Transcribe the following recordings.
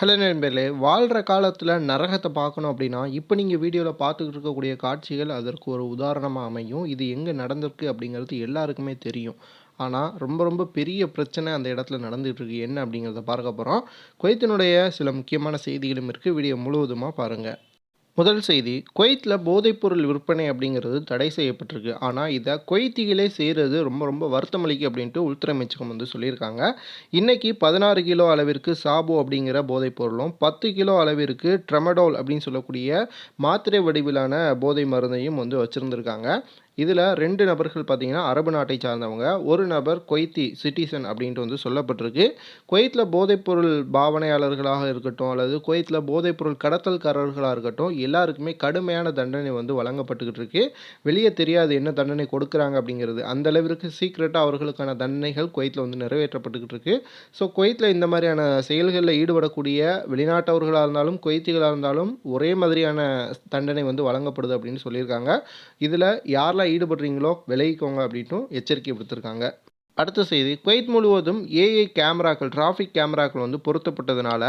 Hello நண்பர்களே வாழ்கிற காலத்தில் நரகத்தை பார்க்கணும் அப்படின்னா இப்போ நீங்கள் வீடியோவில் பார்த்துக்கிட்டு இருக்கக்கூடிய காட்சிகள் அதற்கு ஒரு உதாரணமாக அமையும். இது எங்கே நடந்திருக்கு அப்படிங்கிறது எல்லாருக்குமே தெரியும். ஆனால் ரொம்ப ரொம்ப பெரிய பிரச்சனை அந்த இடத்துல நடந்துகிட்டு இருக்கு. என்ன அப்படிங்கிறத பார்க்க போகிறோம் குவைத்தினுடைய சில முக்கியமான செய்திகளும் இருக்குது வீடியோ முழுவதுமாக பாருங்கள் முதல் செய்தி குவைத்தில் போதைப்பொருள் விற்பனை அப்படிங்கிறது தடை செய்யப்பட்டிருக்கு. ஆனால் இதை குவைத்திகளே செய்கிறது ரொம்ப ரொம்ப வருத்தமளிக்கு அப்படின்ட்டு உள்துறை அமைச்சகம் வந்து சொல்லியிருக்காங்க. இன்றைக்கி பதினாறு கிலோ அளவிற்கு சாபு அப்படிங்கிற போதைப்பொருளும் பத்து கிலோ அளவிற்கு ட்ரமடோல் அப்படின்னு சொல்லக்கூடிய மாத்திரை வடிவிலான போதை மருந்தையும் வந்து வச்சுருந்துருக்காங்க. இதில் ரெண்டு நபர்கள் பார்த்தீங்கன்னா அரபு நாட்டை சார்ந்தவங்க. ஒரு நபர் கொய்த்தி சிட்டிசன் அப்படின்ட்டு வந்து சொல்லப்பட்டிருக்கு. குவைத்தில் போதைப்பொருள் பாவனையாளர்களாக இருக்கட்டும் அல்லது குவைத்தில் போதைப்பொருள் கடத்தல்காரர்களாக இருக்கட்டும் எல்லாருக்குமே கடுமையான தண்டனை வந்து வழங்கப்பட்டுக்கிட்டு இருக்கு. வெளியே தெரியாது என்ன தண்டனை கொடுக்குறாங்க அப்படிங்கிறது. அந்த அளவிற்கு சீக்ரெட்டாக அவர்களுக்கான தண்டனைகள் குவைத்தில் வந்து நிறைவேற்றப்பட்டுக்கிட்டு இருக்கு. ஸோ குவைத்தில் இந்த மாதிரியான செயல்களில் ஈடுபடக்கூடிய வெளிநாட்டவர்களாக இருந்தாலும் குவைத்திகளாக இருந்தாலும் ஒரே மாதிரியான தண்டனை வந்து வழங்கப்படுது அப்படின்னு சொல்லியிருக்காங்க. இதில் யாரெல்லாம் ஈடுபடுறீங்களோ விலகிக்கோங்க அப்படின்ட்டும் எச்சரிக்கை கொடுத்துருக்காங்க அடுத்த செய்தி குவைத் முழுவதும் ஏஐ கேமராக்கள் டிராஃபிக் கேமராக்கள் வந்து பொருத்தப்பட்டதுனால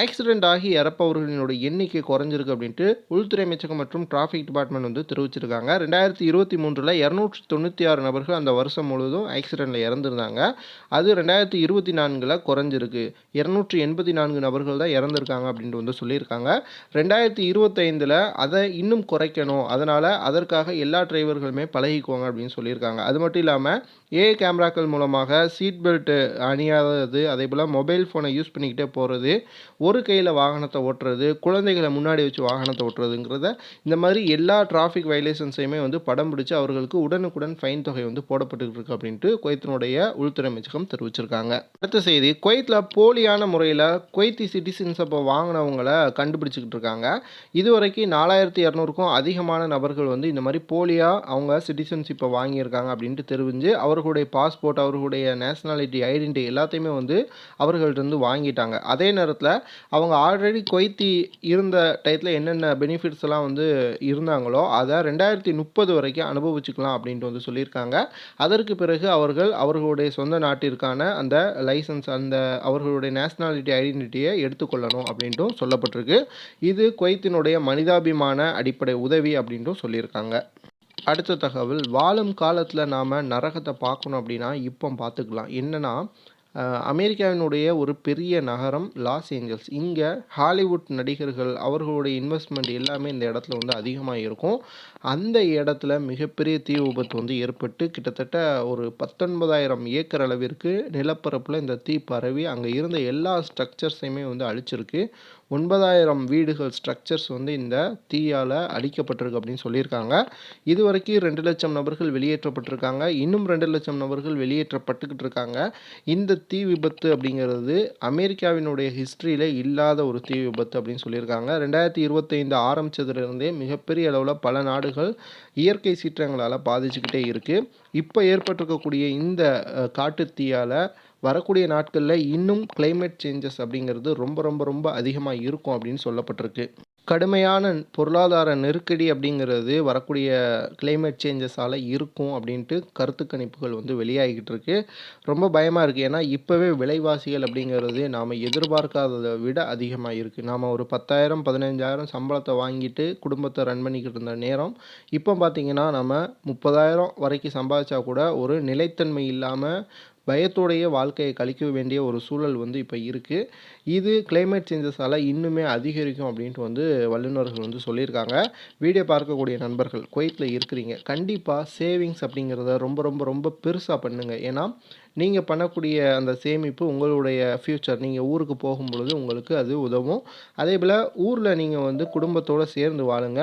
ஆக்சிடென்ட் ஆகி இறப்பவர்களினோட எண்ணிக்கை குறைஞ்சிருக்கு அப்படின்ட்டு உள்துறை அமைச்சகம் மற்றும் டிராஃபிக் டிபார்ட்மெண்ட் வந்து தெரிவிச்சிருக்காங்க. ரெண்டாயிரத்தி இருபத்தி மூன்றில் இரநூற்றி தொண்ணூற்றி ஆறு நபர்கள் அந்த வருஷம் முழுவதும் ஆக்சிடெண்ட்டில் இறந்துருந்தாங்க. அது ரெண்டாயிரத்தி இருபத்தி நான்கில் குறைஞ்சிருக்கு. இரநூற்றி எண்பத்தி நான்கு நபர்கள் தான் இறந்துருக்காங்க அப்படின்ட்டு வந்து சொல்லியிருக்காங்க. ரெண்டாயிரத்தி இருபத்தைந்தில் அதை இன்னும் குறைக்கணும். அதனால் அதற்காக எல்லா டிரைவர்களுமே பழகிக்குவாங்க அப்படின்னு சொல்லியிருக்காங்க. அது மட்டும் இல்லாமல் ஏஐ கேமராக்கள் மூலமாக சீட் பெல்ட்டு அணியாதது அதே போல் மொபைல் ஃபோனை யூஸ் பண்ணிக்கிட்டே போகிறது ஒரு கையில் வாகனத்தை ஓட்டுறது குழந்தைகளை முன்னாடி வச்சு வாகனத்தை ஓட்டுறதுங்கிறத இந்த மாதிரி எல்லா டிராஃபிக் வயலேஷன்ஸையுமே வந்து படம் பிடிச்சி அவர்களுக்கு உடனுக்குடன் ஃபைன் தொகை வந்து போடப்பட்டுக்கிட்டு இருக்கு அப்படின்ட்டு குவைத்தினுடைய உள்துறை அமைச்சகம் தெரிவிச்சிருக்காங்க. அடுத்த செய்தி குவைத்தில் போலியான முறையில் குவைத்தி சிட்டிசன்ஸ் அப்போ வாங்கினவங்களை கண்டுபிடிச்சிக்கிட்டு இருக்காங்க. இதுவரைக்கும் நாலாயிரத்தி இரநூறுக்கும் அதிகமான நபர்கள் வந்து இந்த மாதிரி போலியாக அவங்க சிட்டிசன்ஷிப்பை வாங்கியிருக்காங்க அப்படின்ட்டு தெரிவிஞ்சு அவர்களுடைய பாஸ்போர்ட் அவர்களுடைய நேஷ்னாலிட்டி ஐடென்டி எல்லாத்தையுமே வந்து அவர்கள்ட்டருந்து வாங்கிட்டாங்க. அதே நேரத்தில் அவங்க ஆல்ரெடி கொய்த்தி இருந்த டயத்தில் என்னென்ன பெனிஃபிட்ஸ் எல்லாம் வந்து இருந்தாங்களோ அதை ரெண்டாயிரத்தி முப்பது வரைக்கும் அனுபவிச்சுக்கலாம் அப்படின்ட்டு வந்து சொல்லியிருக்காங்க. அதற்கு பிறகு அவர்கள் அவர்களுடைய சொந்த நாட்டிற்கான அந்த லைசன்ஸ் அந்த அவர்களுடைய நேஷ்னாலிட்டி ஐடென்டிட்டியை எடுத்துக்கொள்ளணும் அப்படின்ட்டும் சொல்லப்பட்டிருக்கு. இது குவைத்தினுடைய மனிதாபிமான அடிப்படை உதவி அப்படின்ட்டும் சொல்லியிருக்காங்க. அடுத்த தகவல் வாழும் காலத்தில் நாம் நரகத்தை பார்க்கணும் அப்படின்னா இப்போ பார்த்துக்கலாம். என்னென்னா அமெரிக்காவினுடைய ஒரு பெரிய நகரம் லாஸ் ஏஞ்சல்ஸ். இங்கே ஹாலிவுட் நடிகர்கள் அவர்களுடைய இன்வெஸ்ட்மெண்ட் எல்லாமே இந்த இடத்துல வந்து அதிகமாக இருக்கும். அந்த இடத்துல மிகப்பெரிய தீ விபத்து வந்து ஏற்பட்டு கிட்டத்தட்ட ஒரு பத்தொன்பதாயிரம் ஏக்கர் அளவிற்கு நிலப்பரப்பில் இந்த தீ பரவி அங்கே இருந்த எல்லா ஸ்ட்ரக்சர்ஸையுமே வந்து அழிச்சிருக்கு. ஒன்பதாயிரம் வீடுகள் ஸ்ட்ரக்சர்ஸ் வந்து இந்த தீயால் அழிக்கப்பட்டிருக்கு அப்படின்னு சொல்லியிருக்காங்க. இது வரைக்கும் ரெண்டு லட்சம் நபர்கள் வெளியேற்றப்பட்டிருக்காங்க. இன்னும் ரெண்டு லட்சம் நபர்கள் வெளியேற்றப்பட்டுக்கிட்டு இருக்காங்க. இந்த தீ விபத்து அப்படிங்கிறது அமெரிக்காவினுடைய ஹிஸ்ட்ரியில் இல்லாத ஒரு தீ விபத்து அப்படின்னு சொல்லியிருக்காங்க. ரெண்டாயிரத்தி இருபத்தைந்து ஆரம்பித்ததுலேருந்தே மிகப்பெரிய அளவில் பல நாடுகள் இயற்கை சீற்றங்களால் பாதிச்சுக்கிட்டே இருக்குது இப்போ ஏற்பட்டிருக்கக்கூடிய இந்த காட்டுத்தீயால் வரக்கூடிய நாட்களில் இன்னும் கிளைமேட் சேஞ்சஸ் அப்படிங்கிறது ரொம்ப ரொம்ப ரொம்ப அதிகமாக இருக்கும் அப்படின்னு சொல்லப்பட்டிருக்கு. கடுமையான பொருளாதார நெருக்கடி அப்படிங்கிறது வரக்கூடிய கிளைமேட் சேஞ்சஸால் இருக்கும் அப்படின்ட்டு கருத்து கணிப்புகள் வந்து வெளியாகிக்கிட்டு இருக்கு. ரொம்ப பயமாக இருக்குது ஏன்னா இப்போவே விலைவாசிகள் அப்படிங்கிறது நாம் எதிர்பார்க்காததை விட அதிகமாக இருக்குது நாம் ஒரு பத்தாயிரம் பதினஞ்சாயிரம் சம்பளத்தை வாங்கிட்டு குடும்பத்தை ரன் பண்ணிக்கிட்டு இருந்த நேரம் இப்போ பார்த்திங்கன்னா நம்ம முப்பதாயிரம் வரைக்கும் சம்பாதிச்சா கூட ஒரு நிலைத்தன்மை இல்லாமல் பயத்தோடைய வாழ்க்கையை கழிக்க வேண்டிய ஒரு சூழல் வந்து இப்போ இருக்குது இது கிளைமேட் சேஞ்சஸால் இன்னுமே அதிகரிக்கும் அப்படின்ட்டு வந்து வல்லுநர்கள் வந்து சொல்லியிருக்காங்க. வீடியோ பார்க்கக்கூடிய நண்பர்கள் குவைத்தில் இருக்கிறீங்க. கண்டிப்பாக சேவிங்ஸ் அப்படிங்கிறத ரொம்ப ரொம்ப ரொம்ப பெருசாக பண்ணுங்கள் ஏன்னா நீங்கள் பண்ணக்கூடிய அந்த சேமிப்பு உங்களுடைய ஃப்யூச்சர் நீங்கள் ஊருக்கு போகும் பொழுது உங்களுக்கு அது உதவும். அதே போல் ஊரில் நீங்கள் வந்து குடும்பத்தோடு சேர்ந்து வாழுங்க.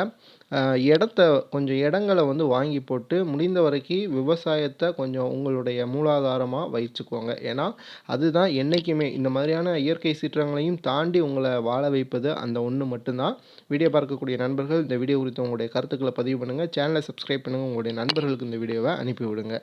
இடத்த கொஞ்சம் இடங்களை வந்து வாங்கி போட்டு முடிந்த வரைக்கும் விவசாயத்தை கொஞ்சம் உங்களுடைய மூலாதாரமாக வைச்சுக்கோங்க. ஏன்னா அதுதான் என்றைக்குமே இந்த மாதிரியான இயற்கை சீற்றங்களையும் தாண்டி உங்களை வாழ வைப்பது அந்த ஒன்று மட்டும்தான். வீடியோ பார்க்கக்கூடிய நண்பர்கள் இந்த வீடியோ குறித்து உங்களுடைய கருத்துக்களை பதிவு பண்ணுங்கள் சேனலை சப்ஸ்கிரைப் பண்ணுங்கள் உங்களுடைய நண்பர்களுக்கு இந்த வீடியோவை அனுப்பிவிடுங்க.